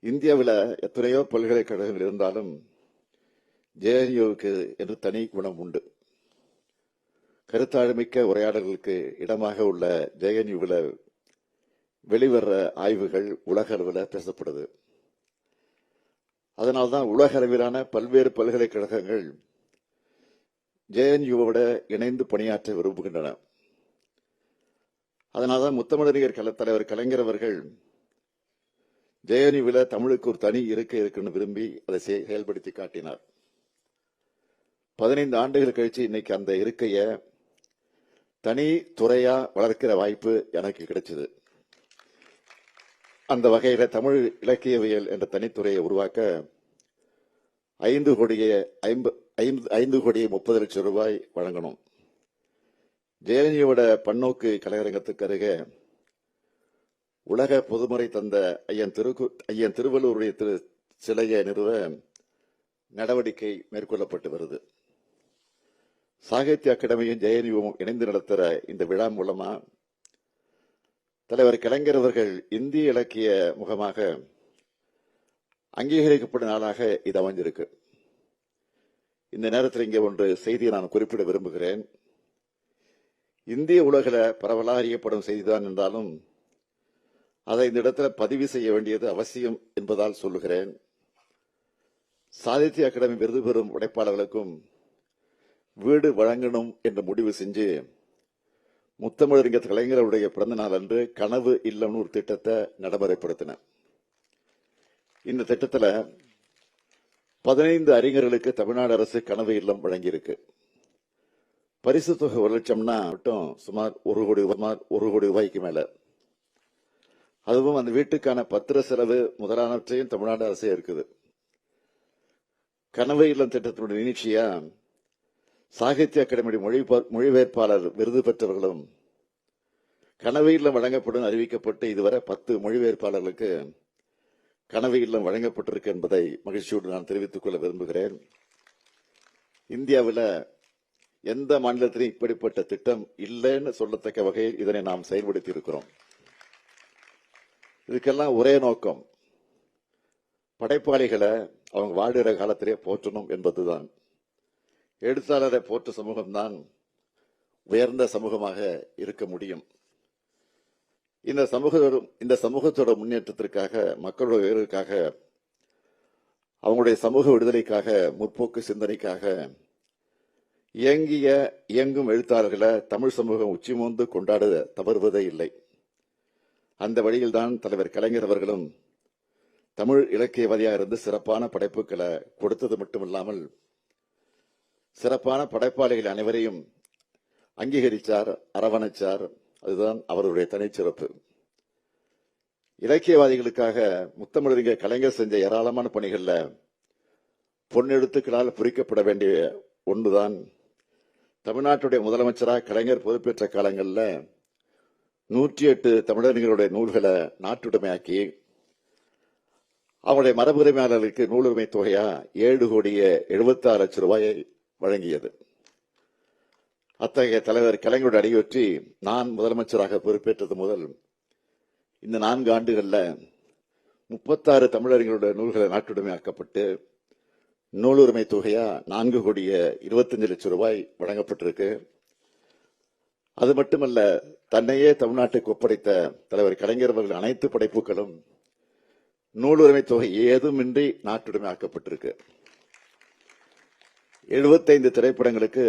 இந்தியாவில் எத்தனையோ பல்கலைக்கழகங்கள் இருந்தாலும் ஜேஎன்யூவுக்கு என்று தனி குணம் உண்டு. கருத்தாழ்மிக்க உரையாடல்களுக்கு இடமாக உள்ள ஜேஎன்யூவில் வெளிவர்ற ஆய்வுகள் உலக அளவில் பேசப்படுது. அதனால்தான் உலக அளவிலான பல்வேறு பல்கலைக்கழகங்கள் ஜேஎன்யூவோட இணைந்து பணியாற்ற விரும்புகின்றன. அதனால்தான் முத்தமிழறிஞர் கல தலைவர் கலைஞர் அவர்கள் ஜெயனிவில தமிழுக்கு ஒரு தனி இருக்க இருக்குன்னு விரும்பி அதை செயல்படுத்தி காட்டினார். பதினைந்து ஆண்டுகள் கழிச்சு இன்னைக்கு அந்த இருக்கைய தனி துறையா வளர்க்கிற வாய்ப்பு எனக்கு கிடைச்சது. அந்த வகையில தமிழ் இலக்கியவியல் என்ற தனித்துறையை உருவாக்க ஐந்து கோடியே ஐம்ப- ஐந்து- ஐந்து கோடியே முப்பது லட்சம் ரூபாய் வழங்கணும். ஜெயலலிதாவோட பன்னோக்கு கலையரங்கத்துக்கு அருகே உலக பொதுமுறை தந்த ஐயன் திரு ஐயன் திருவள்ளூருடைய திரு சிலையை நிறுவ நடவடிக்கை மேற்கொள்ளப்பட்டு வருது. சாகித்ய அகாடமியும் ஜெயனியும் இணைந்து நடத்துகிற இந்த விழா மூலமா தலைவர் கலைஞர் அவர்கள் இந்திய இலக்கிய முகமாக அங்கீகரிக்கப்படும் நாளாக இது அமைஞ்சிருக்கு. இந்த நேரத்தில் இங்கே ஒன்று செய்தியை நான் குறிப்பிட விரும்புகிறேன். இந்திய உலகில் பரவலாக அறியப்படும் செய்திதான் என்றாலும் அதை இந்த இடத்துல பதிவு செய்ய வேண்டியது அவசியம் என்பதால் சொல்லுகிறேன். சாகித்ய அகாடமி விருது பெறும் உடைப்பாளர்களுக்கும் வீடு வழங்கணும் என்று முடிவு செஞ்சு முத்தமிழறிஞர் கலைஞருடைய பிறந்த நாள் அன்று கனவு இல்லம்னு ஒரு திட்டத்தை நடைமுறைப்படுத்தின. இந்த திட்டத்தில் பதினைந்து அறிஞர்களுக்கு தமிழ்நாடு அரசு கனவு இல்லம் வழங்கியிருக்கு. பரிசு தொகை ஒரு லட்சம்னா மட்டும் சுமார் ஒரு கோடி சுமார் ஒரு கோடி ரூபாய்க்கு மேலே. அதுவும் அந்த வீட்டுக்கான பத்திர செலவு முதலானவற்றையும் தமிழ்நாடு அரசே இருக்குது. கனவு இல்லம் திட்டத்தினுடைய நிகழ்ச்சியா சாகித்ய அகாடமி மொழி மொழிபெயர்ப்பாளர் விருது பெற்றவர்களும் கனவு இல்லம் வழங்கப்படும் அறிவிக்கப்பட்டு இதுவரை பத்து மொழிபெயர்ப்பாளர்களுக்கு கனவு இல்லம் வழங்கப்பட்டிருக்கு என்பதை மகிழ்ச்சியோடு நான் தெரிவித்துக் கொள்ள விரும்புகிறேன். இந்தியாவில் எந்த மாநிலத்திலும் இப்படிப்பட்ட திட்டம் இல்லைன்னு சொல்லத்தக்க வகையில் இதனை நாம் செயல்படுத்தி இருக்கிறோம் இதுக்கெல்லாம் ஒரே நோக்கம். படைப்பாளிகளை அவங்க வாடுகிற காலத்திலே போற்றணும் என்பதுதான். எழுத்தாளரை போற்ற சமூகம்தான் உயர்ந்த சமூகமாக இருக்க முடியும். இந்த சமூகத்தோட இந்த சமூகத்தோட முன்னேற்றத்திற்காக மக்களோட உயர்வுக்காக அவங்களுடைய சமூக விடுதலைக்காக முற்போக்கு சிந்தனைக்காக இயங்கிய இயங்கும் எழுத்தாளர்களை தமிழ் சமூகம் உச்சிமோந்து கொண்டாட தவறுவதே இல்லை. அந்த வழியில்தான் தலைவர் கலைஞர் அவர்களும் தமிழ் இலக்கியவாதியாக இருந்து சிறப்பான படைப்புகளை கொடுத்தது மட்டுமில்லாமல் சிறப்பான படைப்பாளிகள் அனைவரையும் அங்கீகரித்தார் அரவணைச்சார். அதுதான் அவருடைய தனிச்சிறப்பு. இலக்கியவாதிகளுக்காக முத்தமிழறிஞர் கலைஞர் செஞ்ச ஏராளமான பணிகளில் பொன்னெழுத்துக்களால் பொறிக்கப்பட வேண்டிய ஒன்றுதான். தமிழ்நாட்டுடைய முதலமைச்சராக கலைஞர் பொறுப்பேற்ற காலங்களில் நூற்றி எட்டு தமிழறிஞர்களுடைய நூல்களை நாட்டுடைமையாக்கி அவருடைய மரபுரிமையாளர்களுக்கு நூலுரிமை தொகையா ஏழு கோடியே எழுபத்தாறு லட்சம் ரூபாயை வழங்கியது. அத்தகைய தலைவர் கலைஞருடைய அடியொற்றி நான் முதலமைச்சராக பொறுப்பேற்றது முதல் இந்த நான்கு ஆண்டுகளில் முப்பத்தாறு தமிழறிஞர்களுடைய நூல்களை நாட்டுடைமையாக்கப்பட்டு நூலுரிமை தொகையா நான்கு கோடியே இருபத்தஞ்சு லட்சம் ரூபாய் வழங்கப்பட்டிருக்கு. அது மட்டுமல்ல தன்னையே தமிழ்நாட்டுக்கு ஒப்படைத்த தலைவர் கலைஞர் அவர்கள் அனைத்து படைப்புகளும் நூலுரிமை தொகை ஏதுமின்றி நாட்டுடைமை ஆக்கப்பட்டிருக்கு. எழுபத்தைந்து திரைப்படங்களுக்கு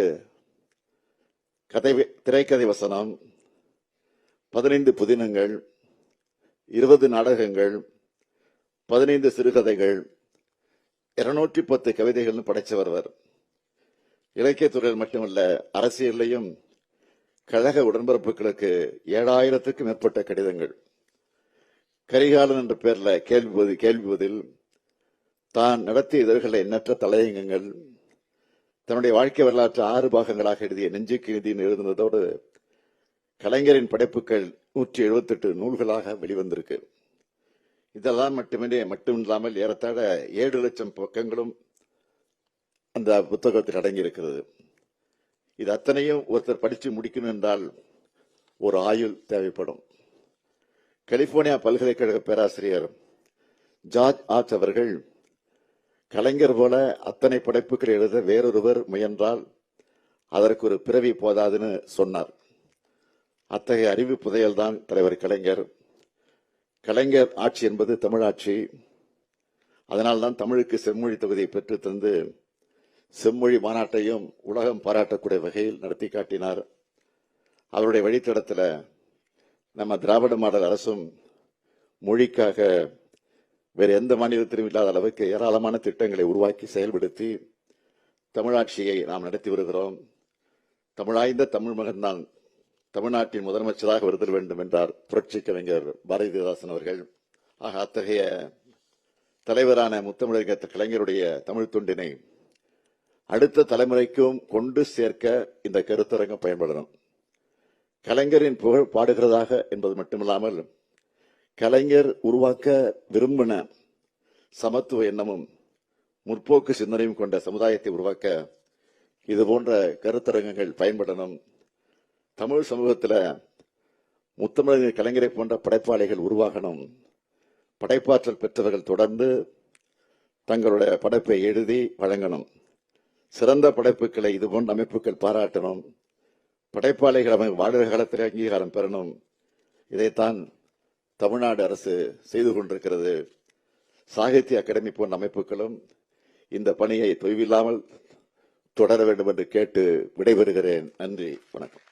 கதை திரைக்கதை வசனம் பதினைந்து புதினங்கள் இருபது நாடகங்கள் பதினைந்து சிறுகதைகள் இருநூற்றி பத்து கவிதைகள்னு படைச்சவர் அவர். இலக்கியத்துறையில் மட்டுமல்ல அரசியலையும் கழக உடன்பிறப்புகளுக்கு ஏழாயிரத்துக்கும் மேற்பட்ட கடிதங்கள். கரிகாலன் என்ற பெயரில் கேள்வி பதில் கேள்வி பதில். தான் நடத்திய இதழ்களை எண்ணற்ற தலையங்கங்கள். தன்னுடைய வாழ்க்கை வரலாற்று ஆறு பாகங்களாக எழுதிய நெஞ்சுக்கு நிதின்னு எழுதுனதோடு கலைஞரின் படைப்புகள் நூற்றி எழுபத்தெட்டு நூல்களாக வெளிவந்திருக்கு. இதெல்லாம் மட்டுமே மட்டுமில்லாமல் ஏறத்தாழ ஏழு லட்சம் பக்கங்களும் அந்த புத்தகத்தில் அடங்கியிருக்கிறது. இது அத்தனையும் ஒருத்தர் படித்து முடிக்கணும் என்றால் ஒரு ஆயுள் தேவைப்படும். கலிபோர்னியா பல்கலைக்கழக பேராசிரியர் ஜார்ஜ் ஆச் அவர்கள் கலைஞர் போல அத்தனை படைப்புகள் எழுத வேறொருவர் முயன்றால் அதற்கு ஒரு பிறவி போதாதுன்னு சொன்னார். அத்தகைய அறிவு புதையல்தான் தலைவர் கலைஞர். கலைஞர் ஆட்சி என்பது தமிழாட்சி அதனால்தான் தமிழுக்கு செம்மொழி தொகுதியை பெற்று தந்து செம்மொழி மாநாட்டையும் உலகம் பாராட்டக்கூடிய வகையில் நடத்தி காட்டினார். அவருடைய வழித்தடத்தில் நம்ம திராவிட மாடல் அரசும் மொழிக்காக வேறு எந்த மாநிலத்திலும் இல்லாத அளவுக்கு ஏராளமான திட்டங்களை உருவாக்கி செயல்படுத்தி தமிழாட்சியை நாம் நடத்தி வருகிறோம். தமிழாய்ந்த தமிழ் மகன்தான் தமிழ்நாட்டின் முதலமைச்சராக வருதல் வேண்டும் என்றார் புரட்சி கலைஞர் பாரதிதாசன் அவர்கள். ஆக அத்தகைய தலைவரான முத்தமிழர் கலைஞருடைய தமிழ் தொண்டினை அடுத்த தலைமுறைக்கும் கொண்டு சேர்க்க இந்த கருத்தரங்கம் பயன்படணும். கலைஞரின் புகழ் பாடுகிறதாக என்பது மட்டுமில்லாமல் கலைஞர் உருவாக்க விரும்பின சமத்துவ எண்ணமும் முற்போக்கு சிந்தனையும் கொண்ட சமுதாயத்தை உருவாக்க இது போன்ற கருத்தரங்கங்கள் பயன்படணும். தமிழ் சமூகத்தில் முத்தமிழர் கலைஞரை போன்ற படைப்பாளிகள் உருவாகணும். படைப்பாற்றல் பெற்றவர்கள் தொடர்ந்து தங்களுடைய படைப்பை எழுதி வழங்கணும். சிறந்த படைப்புகளை இது போன்ற அமைப்புகள் பாராட்டணும். படைப்பாளிகள் அவங்க வாழ்கிற காலத்தில் அங்கீகாரம் பெறணும். இதைத்தான் தமிழ்நாடு அரசு செய்து கொண்டிருக்கிறது. சாகித்ய அகாடமி போன்ற அமைப்புகளும் இந்த பணியை தொய்வில்லாமல் தொடர வேண்டும் என்று கேட்டு விடைபெறுகிறேன். நன்றி வணக்கம்.